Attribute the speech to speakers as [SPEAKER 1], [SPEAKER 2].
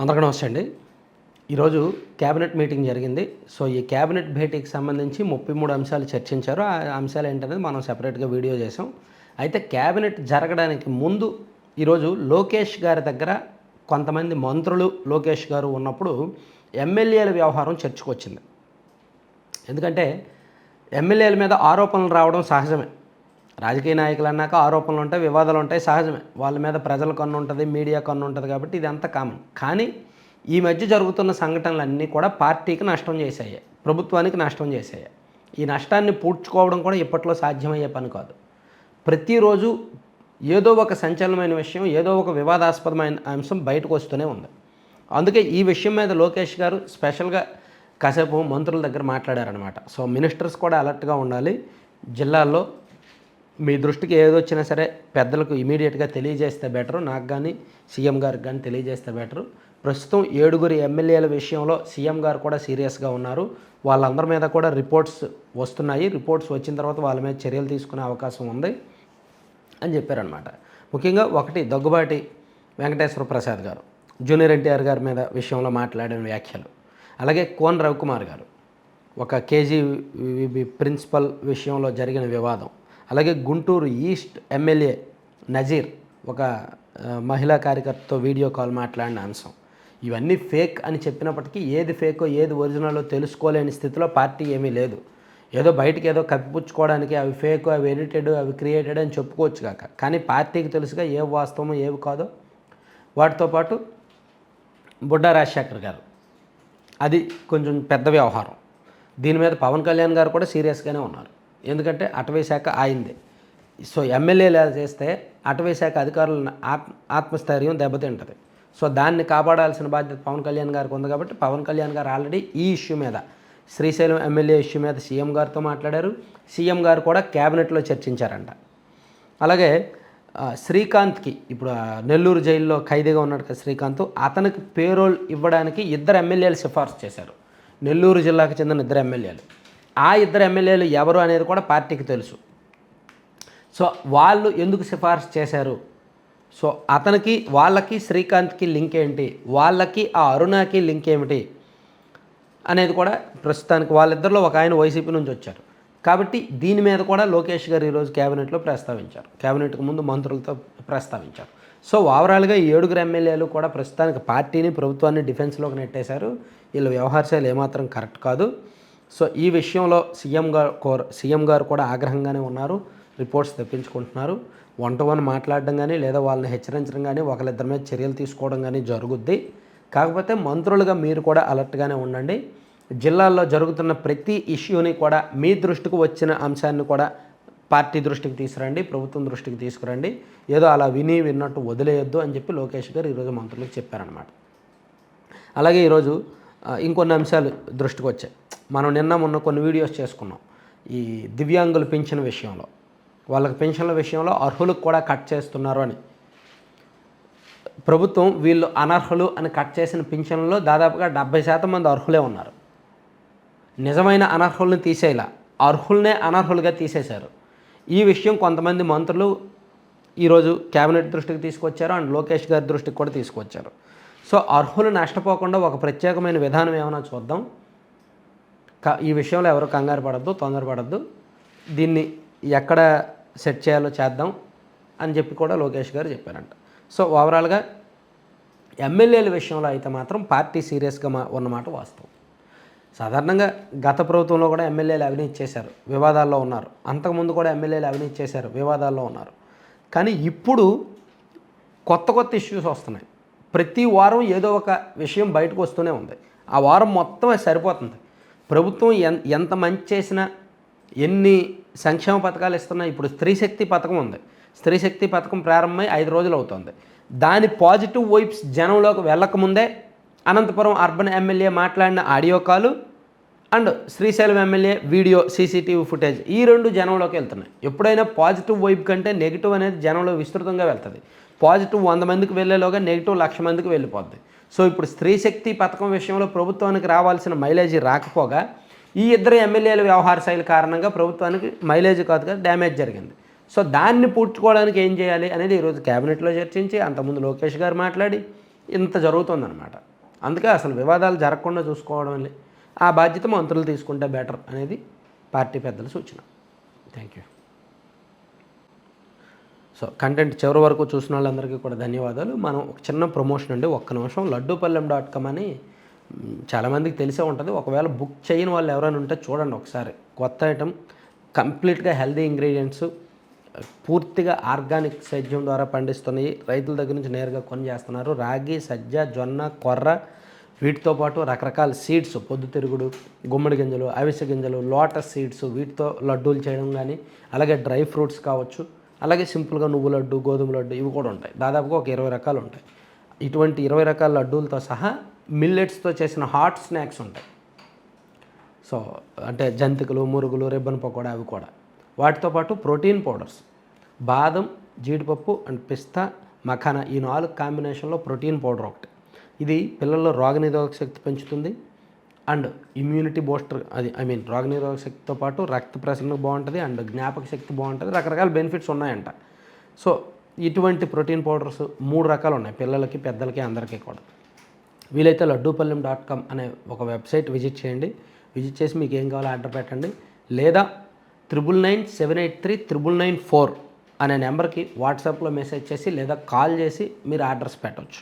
[SPEAKER 1] అందరికీ నమస్తే అండి. ఈరోజు క్యాబినెట్ మీటింగ్ జరిగింది. సో ఈ క్యాబినెట్ భేటీకి సంబంధించి ముప్పై మూడు అంశాలు చర్చించారు. ఆ అంశాలు ఏంటనేది మనం సెపరేట్గా వీడియో చేసాం. అయితే క్యాబినెట్ జరగడానికి ముందు ఈరోజు లోకేష్ గారి దగ్గర కొంతమంది మంత్రులు లోకేష్ గారు ఉన్నప్పుడు ఎమ్మెల్యేల వ్యవహారం చర్చకు వచ్చింది ఎందుకంటే ఎమ్మెల్యేల మీద ఆరోపణలు రావడం సహజమే. రాజకీయ నాయకులు అన్నాక ఆరోపణలు ఉంటాయి వివాదాలు ఉంటాయి సహజమే. వాళ్ళ మీద ప్రజల కన్ను ఉంటుంది మీడియా కన్ను ఉంటుంది కాబట్టి ఇది అంత కామన్. కానీ ఈ మధ్య జరుగుతున్న సంఘటనలన్నీ కూడా పార్టీకి నష్టం చేశాయి ప్రభుత్వానికి నష్టం చేశాయి. ఈ నష్టాన్ని పూడ్చుకోవడం కూడా ఇప్పట్లో సాధ్యమయ్యే పని కాదు. ప్రతిరోజు ఏదో ఒక సంచలనమైన విషయం ఏదో ఒక వివాదాస్పదమైన అంశం బయటకు వస్తూనే ఉంది. అందుకే ఈ విషయం మీద లోకేష్ గారు స్పెషల్గా కాసేపు మంత్రుల దగ్గర మాట్లాడారనమాట సో మినిస్టర్స్ కూడా అలర్ట్గా ఉండాలి. జిల్లాల్లో మీ దృష్టికి ఏదొచ్చినా సరే పెద్దలకు ఇమీడియట్గా తెలియజేస్తే బెటరు. నాకు కానీ సీఎం గారికి కానీ తెలియజేస్తే బెటరు. ప్రస్తుతం ఏడుగురు ఎమ్మెల్యేల విషయంలో సీఎం గారు కూడా సీరియస్గా ఉన్నారు. వాళ్ళందరి మీద కూడా రిపోర్ట్స్ వస్తున్నాయి. రిపోర్ట్స్ వచ్చిన తర్వాత వాళ్ళ మీద చర్యలు తీసుకునే అవకాశం ఉంది అని చెప్పారనమాట ముఖ్యంగా ఒకటి దగ్గుబాటి వెంకటేశ్వర ప్రసాద్ గారు జూనియర్ ఎన్టీఆర్ గారి మీద విషయంలో మాట్లాడిన వ్యాఖ్యలు. అలాగే కోన్ రవికుమార్ గారు ఒక కేజీబీ ప్రిన్సిపల్ విషయంలో జరిగిన వివాదం. అలాగే గుంటూరు ఈస్ట్ ఎమ్మెల్యే నజీర్ ఒక మహిళా కార్యకర్తతో వీడియో కాల్ మాట్లాడిన అంశం. ఇవన్నీ ఫేక్ అని చెప్పినప్పటికీ ఏది ఫేకో ఏది ఒరిజినలో తెలుసుకోలేని స్థితిలో పార్టీ ఏమీ లేదు. ఏదో బయటికి ఏదో కప్పిపుచ్చుకోవడానికి అవి ఫేక్ అవి ఎడిటెడ్ అవి క్రియేటెడ్ అని చెప్పుకోవచ్చు కాక. కానీ పార్టీకి తెలుసుగా ఏ వాస్తవమో ఏవి కాదో. వాటితో పాటు బుడ్డా రాజశేఖర్ గారు. అది కొంచెం పెద్ద వ్యవహారం. దీని మీద పవన్ కళ్యాణ్ గారు కూడా సీరియస్గానే ఉన్నారు. ఎందుకంటే అటవీ శాఖ ఆయిందే సో ఎమ్మెల్యేలు చేస్తే అటవీ శాఖ అధికారుల ఆత్మ ఆత్మస్థైర్యం దెబ్బతింటుంది. సో దాన్ని కాపాడాల్సిన బాధ్యత పవన్ కళ్యాణ్ గారికి ఉంది కాబట్టి పవన్ కళ్యాణ్ గారు ఆల్రెడీ ఈ ఇష్యూ మీద శ్రీశైలం ఎమ్మెల్యే ఇష్యూ మీద సీఎం గారితో మాట్లాడారు. సీఎం గారు కూడా క్యాబినెట్లో చర్చించారంట. అలాగే శ్రీకాంత్కి ఇప్పుడు నెల్లూరు జైల్లో ఖైదీగా ఉన్నాడు కదా శ్రీకాంత్ అతనికి పేరోల్ ఇవ్వడానికి ఇద్దరు ఎమ్మెల్యేలు సిఫార్సు చేశారు. నెల్లూరు జిల్లాకు చెందిన ఇద్దరు ఎమ్మెల్యేలు. ఆ ఇద్దరు ఎమ్మెల్యేలు ఎవరు అనేది కూడా పార్టీకి తెలుసు. సో వాళ్ళు ఎందుకు సిఫార్సు చేశారు? సో అతనికి వాళ్ళకి శ్రీకాంత్కి లింక్ ఏంటి? వాళ్ళకి ఆ అరుణకి లింక్ ఏమిటి? అనేది కూడా ప్రస్తుతానికి వాళ్ళిద్దరిలో ఒక ఆయన వైసీపీ నుంచి వచ్చారు. కాబట్టి దీని మీద కూడా లోకేష్ గారు ఈరోజు క్యాబినెట్లో ప్రస్తావించారు. క్యాబినెట్కి ముందు మంత్రులతో ప్రస్తావించారు. సో ఓవరాల్గా ఈ ఏడుగురు ఎమ్మెల్యేలు కూడా ప్రస్తుతానికి పార్టీని ప్రభుత్వాన్ని డిఫెన్స్లోకి నెట్టేశారు. వీళ్ళ వ్యవహారశాలు ఏమాత్రం కరెక్ట్ కాదు. సో ఈ విషయంలో సీఎం గారు కోర సీఎం గారు కూడా ఆగ్రహంగానే ఉన్నారు. రిపోర్ట్స్ తెప్పించుకుంటున్నారు. వన్ టు వన్ మాట్లాడడం కానీ లేదా వాళ్ళని హెచ్చరించడం కానీ ఒకరిద్దరి మీద చర్యలు తీసుకోవడం కానీ జరుగుద్ది. కాకపోతే మంత్రులుగా మీరు కూడా అలర్ట్గానే ఉండండి. జిల్లాల్లో జరుగుతున్న ప్రతి ఇష్యూని కూడా మీ దృష్టికి వచ్చిన అంశాన్ని కూడా పార్టీ దృష్టికి తీసుకురండి ప్రభుత్వం దృష్టికి తీసుకురండి. ఏదో అలా విని విన్నట్టు వదిలేయొద్దు అని చెప్పి లోకేష్ గారు ఈరోజు మంత్రులకు చెప్పారనమాట అలాగే ఈరోజు ఇంకొన్ని అంశాలు దృష్టికి వచ్చాయి మనం నిన్న మొన్న కొన్ని వీడియోస్ చేసుకున్నాం. ఈ దివ్యాంగుల పెన్షన్ విషయంలో. వాళ్ళకి పెన్షన్ల విషయంలో అర్హులకు కూడా కట్ చేస్తున్నారు అని. ప్రభుత్వం వీళ్ళు అనర్హులు అని కట్ చేసిన పింఛన్లలో దాదాపుగా డెబ్బై శాతం మంది అర్హులే ఉన్నారు. నిజమైన అనర్హుల్ని తీసేలా అర్హుల్నే అనర్హులుగా తీసేశారు. ఈ విషయం కొంతమంది మంత్రులు ఈరోజు కేబినెట్ దృష్టికి తీసుకొచ్చారు అండ్ లోకేష్ గారి దృష్టికి కూడా తీసుకొచ్చారు. సో అర్హులు నష్టపోకుండా ఒక ప్రత్యేకమైన విధానం ఏమైనా చూద్దాం. ఈ విషయంలో ఎవరు కంగారు పడద్దు తొందరపడద్దు దీన్ని ఎక్కడ సెట్ చేయాలో చేద్దాం అని చెప్పి కూడా లోకేష్ గారు చెప్పారంట. సో ఓవరాల్గా ఎమ్మెల్యేల విషయంలో అయితే మాత్రం పార్టీ సీరియస్గా మా ఉన్నమాట వాస్తవం. సాధారణంగా గత ప్రభుత్వంలో కూడా ఎమ్మెల్యేలు అవినీతి చేశారు వివాదాల్లో ఉన్నారు. అంతకుముందు కూడా ఎమ్మెల్యేలు అవినీతి చేశారు వివాదాల్లో ఉన్నారు. కానీ ఇప్పుడు కొత్త కొత్త ఇష్యూస్ వస్తున్నాయి. ప్రతి వారం ఏదో ఒక విషయం బయటకు వస్తూనే ఉంది. ఆ వారం మొత్తం సరిపోతుంది. ప్రభుత్వం ఎన్ ఎంత మంచి చేసినా ఎన్ని సంక్షేమ పథకాలు ఇస్తున్నా ఇప్పుడు స్త్రీ శక్తి పథకం ఉంది. స్త్రీ శక్తి పథకం ప్రారంభమై ఐదు రోజులు అవుతుంది దాని పాజిటివ్ వైబ్స్ జనంలోకి వెళ్ళకముందే అనంతపురం అర్బన్ ఎమ్మెల్యే మాట్లాడిన audio call and Srisailam MLA video CCTV footage ఈ రెండు జనంలోకి వెళ్తున్నాయి. ఎప్పుడైనా పాజిటివ్ వైపు కంటే నెగిటివ్ అనేది జనంలో విస్తృతంగా వెళ్తుంది. పాజిటివ్ వంద మందికి వెళ్ళేలోగా నెగిటివ్ లక్ష మందికి వెళ్ళిపోద్ది. సో ఇప్పుడు స్త్రీ శక్తి పథకం విషయంలో ప్రభుత్వానికి రావాల్సిన మైలేజీ రాకపోగా ఈ ఇద్దరు ఎమ్మెల్యేల వ్యవహార శైలి కారణంగా ప్రభుత్వానికి మైలేజ్ కాదు కదా డ్యామేజ్ జరిగింది. సో దాన్ని పూడ్చుకోవడానికి ఏం చేయాలి అనేది ఈరోజు క్యాబినెట్లో చర్చించి అంతకుముందు లోకేష్ గారు మాట్లాడి ఇంత జరుగుతుందన్నమాట. అందుకే అసలు వివాదాలు జరగకుండా చూసుకోవడం ఆ బాధ్యత మంత్రులు తీసుకుంటే బెటర్ అనేది పార్టీ పెద్దల సూచన. థ్యాంక్ యూ సో కంటెంట్ చివరి వరకు చూసిన వాళ్ళందరికీ కూడా ధన్యవాదాలు. మనం ఒక చిన్న ప్రమోషన్ అండి. ఒక్క నిమిషం. లడ్డూపల్లెం డాట్ కామ్ అని చాలామందికి తెలిసే ఉంటుంది. ఒకవేళ బుక్ చేయని వాళ్ళు ఎవరైనా ఉంటే చూడండి ఒకసారి. కొత్త ఐటమ్ కంప్లీట్గా హెల్దీ ఇంగ్రీడియంట్స్ పూర్తిగా ఆర్గానిక్ సేద్యం ద్వారా పండిస్తున్నాయి. రైతుల దగ్గర నుంచి నేరుగా కొని చేస్తున్నారు రాగి సజ్జ జొన్న కొర్ర వీటితో పాటు రకరకాల సీడ్స్ పొద్దుతిరుగుడు గుమ్మడి గింజలు అవిసె గింజలు లోటస్ సీడ్స్ వీటితో లడ్డూలు చేయడం కానీ అలాగే డ్రై ఫ్రూట్స్ కావచ్చు. అలాగే సింపుల్గా నువ్వు లడ్డు గోధుమ లడ్డు ఇవి కూడా ఉంటాయి. దాదాపుగా ఒక ఇరవై రకాలు ఉంటాయి. ఇటువంటి ఇరవై రకాల లడ్డూలతో సహా మిల్లెట్స్తో చేసిన హాట్ స్నాక్స్ ఉంటాయి. సో అంటే జంతికలు మురుగులు రిబ్బన్ పకోడా అవి కూడా. వాటితో పాటు ప్రోటీన్ పౌడర్స్ బాదం జీడిపప్పు అండ్ పిస్తా మఖానా ఈ నాలుగు కాంబినేషన్లో ప్రోటీన్ పౌడర్ ఒకటి. ఇది పిల్లల్లో రోగనిరోధక శక్తి పెంచుతుంది. అండ్ ఇమ్యూనిటీ బూస్టర్ అది ఐ మీన్ రోగనిరోధక శక్తితో పాటు రక్త ప్రసరణ బాగుంటుంది అండ్ జ్ఞాపక శక్తి బాగుంటుంది. రకరకాల బెనిఫిట్స్ ఉన్నాయంట. సో ఇటువంటి ప్రోటీన్ పౌడర్స్ మూడు రకాలు ఉన్నాయి పిల్లలకి పెద్దలకి అందరికీ కూడా. వీలైతే లడ్డూపల్లెం డాట్ కామ్ అనే ఒక వెబ్సైట్ విజిట్ చేయండి. విజిట్ చేసి మీకు ఏం కావాలో ఆర్డర్ పెట్టండి. లేదా triple nine seven eight three triple nine four అనే నెంబర్కి వాట్సాప్లో మెసేజ్ చేసి లేదా కాల్ చేసి మీరు ఆర్డర్స్ పెట్టవచ్చు